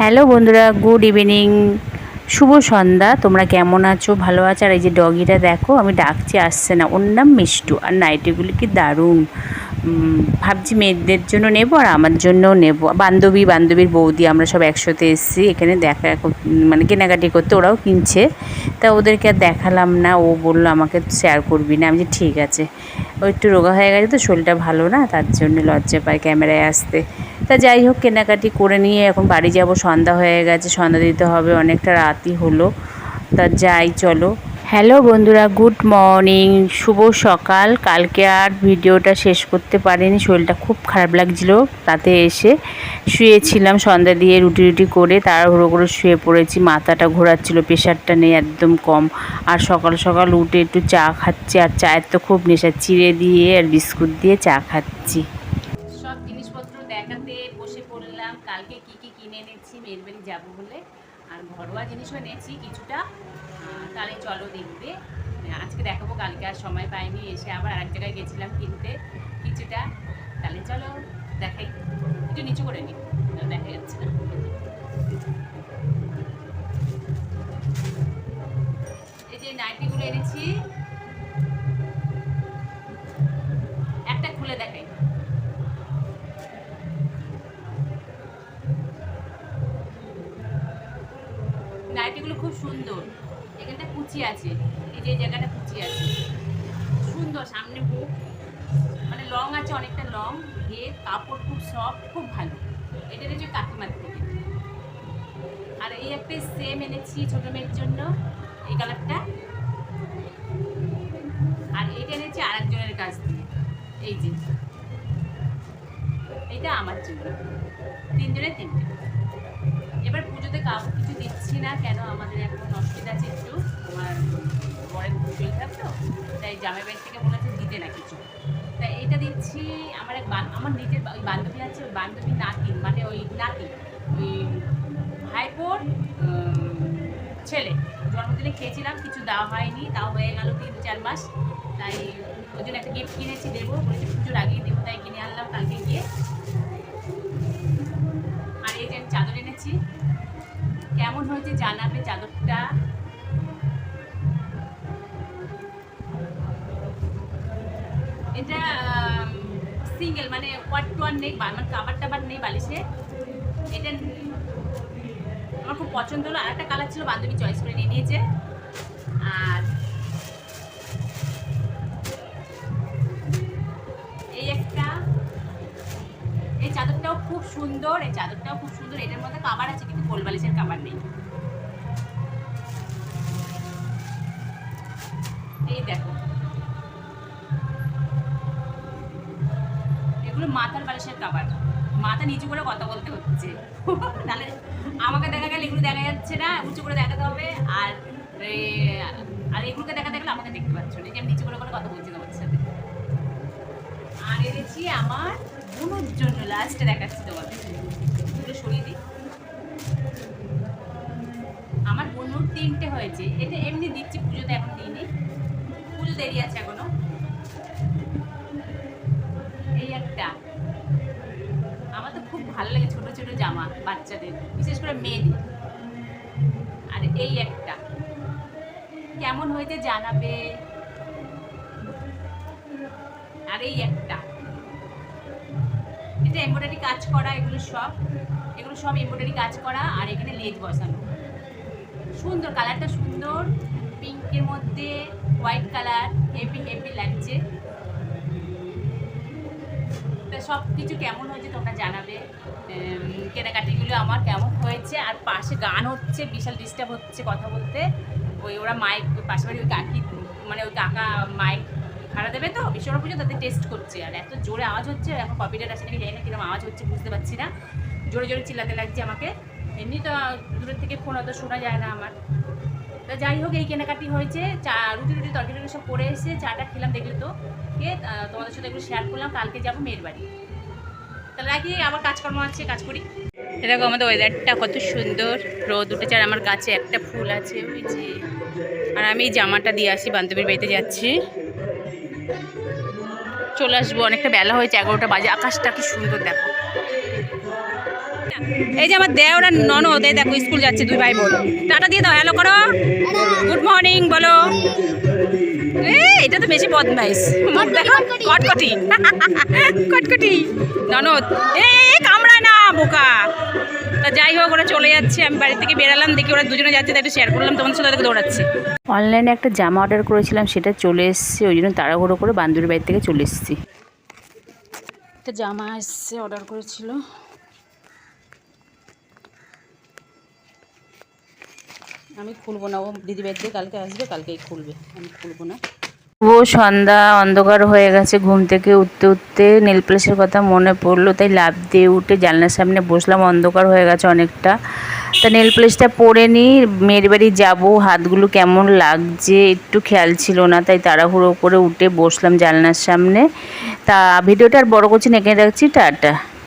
Hello বন্ধুরা, good evening. শুভ সন্ধ্যা, তোমরা কেমন আছো? ভালো আছো? আর এই যে ডগিটা দেখো, আমি ডাকছি, আসছে না। ওর নাম মিষ্টু, আর নাইটিগুলি কি দারুণ। ভাবছি মেয়েদের জন্য নেব, আর আমার জন্যও নেব। বান্ধবী, বান্ধবীর বৌদি, আমরা সব একসাথে এসেছি। এখানে দেখা মানে কেনাকাটি করতে ওরাও কিনছে। তা ওদেরকে আর দেখালাম না, ও বলল আমাকে শেয়ার করবি না। আমি যে ঠিক আছে। ও একটু রোগা হয়ে গেছে তো, শরীরটা ভালো না, তার জন্য লজ্জা পায় ক্যামেরায় আসতে। তা যাই হোক, কেনাকাটি করে নিয়ে এখন বাড়ি যাব। সন্ধ্যা হয়ে গেছে, সন্ধ্যা দিতে হবে, অনেকটা রাতই হলো। তা যাই, চলো। হ্যালো বন্ধুরা, গুড মর্নিং, শুভ সকাল। কালকে আর ভিডিওটা শেষ করতে পারিনি, শরীরটা খুব খারাপ লাগছিল। তাতে এসে শুয়েছিলাম, সন্ধ্যা দিয়ে রুটি রুটি করে তাড়াহুড়ো করে শুয়ে পড়েছি। মাথাটা ঘোরাচ্ছিল, প্রেশারটা নেই একদম কম। আর সকাল সকাল উঠে একটু চা খাচ্ছি, আর চায়ের তো খুব নেশা। চিড়ে দিয়ে আর বিস্কুট দিয়ে চা খাচ্ছি। দেখাতে বসে পড়লাম, কালকে কি কি কিনে এনেছি মেয়ের বাড়ি যাব বলে। আর ঘরোয়া জিনিসও এনেছি কিছুটা। তাহলে চলো দেখবে। আজকে দেখাবো, কালকে আর সময় পাইনি, এসে আবার আরেক জায়গায় গেছিলাম কিনতে কিছুটা। তাহলে চলো দেখাই। একটু নিচু করে নি, দেখা যাচ্ছে না। এই যে নাইটিগুলো এনেছি নাইটিগুলো খুব সুন্দর। এখানটা কুচি আছে। এই যে জায়গাটা কুচি আছে। সুন্দর, সামনে বুক। মানে লং আছে, অনেকটা লং। ঘে, কাপড় খুব সফট খুব ভালো। এটা হচ্ছে কাকিমার থেকে। আর এই একটা সেম এনেছি ছোট মেয়ের জন্য, এই কালারটা। আর এইটা এনেছি আরেকজনের কাছ থেকে। এই যে। এইটা আমার জন্য। তিনজনের তিনটে। পুজোতে কাউকে কিছু দিচ্ছি না, কেন আমাদের এখন অসুবিধা আছে একটু? আমার বরের শরীর থাকতো তাই জামাই বাড়ি থেকে বলেছে দিতে না কিছু। তাই এইটা দিচ্ছি, আমার এক আমার নিজের ওই বান্ধবী আছে, ওই বান্ধবী নাতি মানে ওই নাতি, ওই ভাইপোর ছেলে। জন্মদিনে খেয়েছিলাম, কিছু দেওয়া হয়নি, তাও হয়ে গেল তিন চার মাস। তাই ওই জন্য একটা গিফট কিনেছি, দেবো, বলেছি পুজোর আগেই দেবো, তাই হয়েছে জানাবে চাদরটা এটা সিঙ্গেল মানে ওয়াট টু ওয়ান নেই, বা- মানে কাবার টাবার নেই বালিশে। এটা আমার খুব পছন্দ হলো। আর একটা কালার ছিল, বান্ধবী চয়েস করে নিয়ে নিয়েছে। আর এই একটা, এই চাদরটাও খুব সুন্দর, এই চাদরটাও খুব সুন্দর। এটার মধ্যে কাবার আছে, কিন্তু কোল বালিশের কাবার নেই। এই দেখো। এগুলো মাথার বালিশের কাবার। মাথা নিচু করে কথা বলতে হচ্ছে। তাহলে আমাকে দেখা গেলে এগুলো দেখা যাচ্ছে না, উঁচু করে দেখাতে হবে, আর আর এগুলোকে দেখাতে গেলে আমাকে দেখতে পাচ্ছ না। আমি নিচু করে করে কথা বলছি তোমাদের সাথে। আর এনেছি আমার বোনের জন্য লাস্টে দেখাচ্ছি তোমাদের। দুটো সরিয়ে আমার বোনুর তিনটে হয়েছে। এটা এমনি দিচ্ছি, পুজোতে এখন দিইনি। পুজো দেরি আছে এখনও। এই একটা। আমার তো খুব ভালো লাগে ছোট ছোট জামা বাচ্চাদের, বিশেষ করে মেয়েদের। আর এই একটা। কেমন হয়েছে জানাবে? আর এই একটা। এটা এমব্রয়ডারি কাজ করা, এগুলো সব এগুলো সব এমব্রয়ডারি কাজ করা, আর এখানে লেজ বসানো। সুন্দর কালারটা সুন্দর। পিঙ্কের মধ্যে হোয়াইট কালার, হেভি হেভি লাগছে। তা সব কিছু কেমন হয়েছে তোমরা জানাবে। কেনাকাটিগুলো আমার কেমন হয়েছে, আর পাশে গান হচ্ছে, বিশাল ডিস্টার্ব হচ্ছে কথা বলতে। ওই ওরা মাইক পাশে বাড়ি ওই কাকি মানে ওই কাকা মাইক ভাড়া দেবে তো বিশ্বকর্মা পুজো তাদের টেস্ট করছে। আর এত জোরে আওয়াজ হচ্ছে, এখন কপিরাইট আসে নাকি জানি না কীরকম আওয়াজ হচ্ছে বুঝতে পারছি না। জোরে জোরে চিল্লাতে লাগছে আমাকে। এমনি তো দূরের থেকে ফোন অত শোনা যায় না আমার। তা যাই হোক, এই কেনাকাটি হয়েছে। চা, রুটি রুটি তরকারি টরকারি সব করে এসে চাটা খেলাম, দেখলে তো। কে তোমাদের সাথে একটু শেয়ার করলাম, কালকে যাব মেয়ের বাড়ি। তাহলে রাখি আবার কাজকর্ম আছে, কাজ করি। দেখো, আমাদের ওয়েদারটা কত সুন্দর। রোদ উঠেছে, আর আমার গাছে একটা ফুল আছে, ওই আর আমি জামাটা দিয়ে আসি, বান্ধবীর বাড়িতে যাচ্ছি। চলে আসব, অনেকটা বেলা হয়েছে, এগারোটা বাজে। আকাশটা কি সুন্দর দেখো। এই যে আমার দেওর আর ননদ এই দেখো স্কুল যাচ্ছে দুই ভাই বোন। টাটা দিয়ে দাও হ্যালো করো। গুড মর্নিং বলো। এ, এটা তো বেশি বদমাইশ। দেখো কটকটি। কটকটি। ননদ এ এ, কামড়ায় না বোকা। তা যাই হোক ওরা চলে যাচ্ছে আমি বাড়ি থেকে বেরালাম দেখি ওরা দুজনে যাচ্ছে তাই একটু শেয়ার করলাম তোমাদের সাথে ওদেরকে দৌড়াচ্ছে। অনলাইনে একটা জামা অর্ডার করেছিলাম সেটা চলে এসেছে ওই জন্য তাড়াহুড়ো করে বান্ধবীর বাড়ি থেকে চলে এসেছি। একটা জামা এসছে অর্ডার করেছিল। আমি খুলবো না। ও দিদি বাড়িতে কালকে আসবে, কালকেই খুলবে। আমি খুলবো না। ও সন্ধ্যা অন্ধকার হয়ে গেছে, ঘুম থেকে উঠতে উঠতে নীল প্লেসের কথা মনে পড়ল, তাই লাভ দিয়ে উঠে জানলার সামনে বসলাম, অন্ধকার হয়ে গেছে অনেকটা। তা নেল প্লেসটা পরে নিই মেয়ের বাড়ি যাব, হাতগুলো কেমন লাগছে একটু খেয়াল ছিল না, তাই তাড়াহুড়ো করে উঠে বসলাম জানলার সামনে। তা ভিডিওটা আর বড় করছি এখানে রাখছি, টাটা।